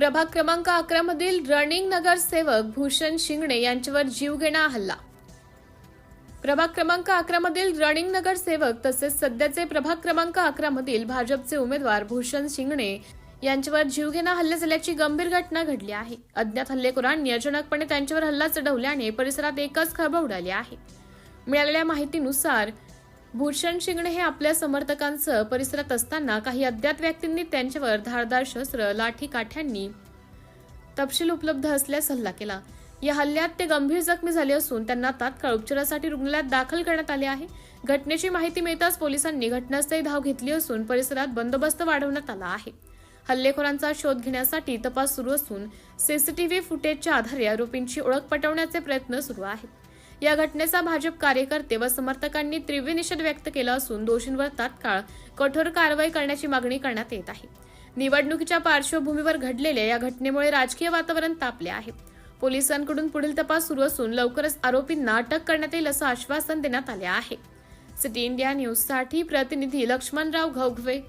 प्रभाग क्रमांक अकरा मधील रनिंग नगरसेवक भूषण शिंगणे यांच्यावर जीवघेणा हल्ला. प्रभाग क्रमांक अकरा मधील रनिंग नगरसेवक तसेच सध्याचे प्रभाग क्रमांक अकरा मधील भाजपचे उमेदवार भूषण शिंगणे यांच्यावर जीवघेणा हल्ला झाल्याची गंभीर घटना घडली आहे. अज्ञात हल्लेखोरांनी अचानकपणे त्यांच्यावर हल्ला चढवल्याने परिसरात एकच खळबळ उडाली आहे. मिळालेल्या माहितीनुसार भूषण शिंगणे हे आपल्या समर्थकांसह परिसरात असताना काही अज्ञात व्यक्तींनी त्यांच्यावर धारदार शस्त्र लाठी काठ्यांनी तपशील उपलब्ध असल्यास हल्ला केला. या हल्ल्यात ते गंभीर जखमी झाले असून त्यांना तात्काळ उपचारासाठी रुग्णालयात दाखल करण्यात आले आहे. घटनेची माहिती मिळताच पोलिसांनी घटनास्थळी धाव घेतली असून परिसरात बंदोबस्त वाढवण्यात आला आहे. हल्लेखोरांचा शोध घेण्यासाठी तपास सुरू असून सीसीटीव्ही फुटेजच्या आधारे आरोपींची ओळख पटवण्याचे प्रयत्न सुरू आहेत. या घटनेचा भाजप कार्यकर्ते व समर्थकांनी तीव्र निषेध व्यक्त केला असून दोषींवर तात्काळ कठोर कारवाई करण्याची मागणी करण्यात येत आहे. निवडणुकीच्या पार्श्वभूमीवर घडलेल्या या घटनेमुळे राजकीय वातावरण तापले आहे. पोलिसांकडून पुढील तपास सुरू असून लवकरच आरोपींना अटक करण्यात येईल असं आश्वासन देण्यात आले आहे. सिटी इंडिया न्यूजसाठी प्रतिनिधी लक्ष्मणराव घौघवे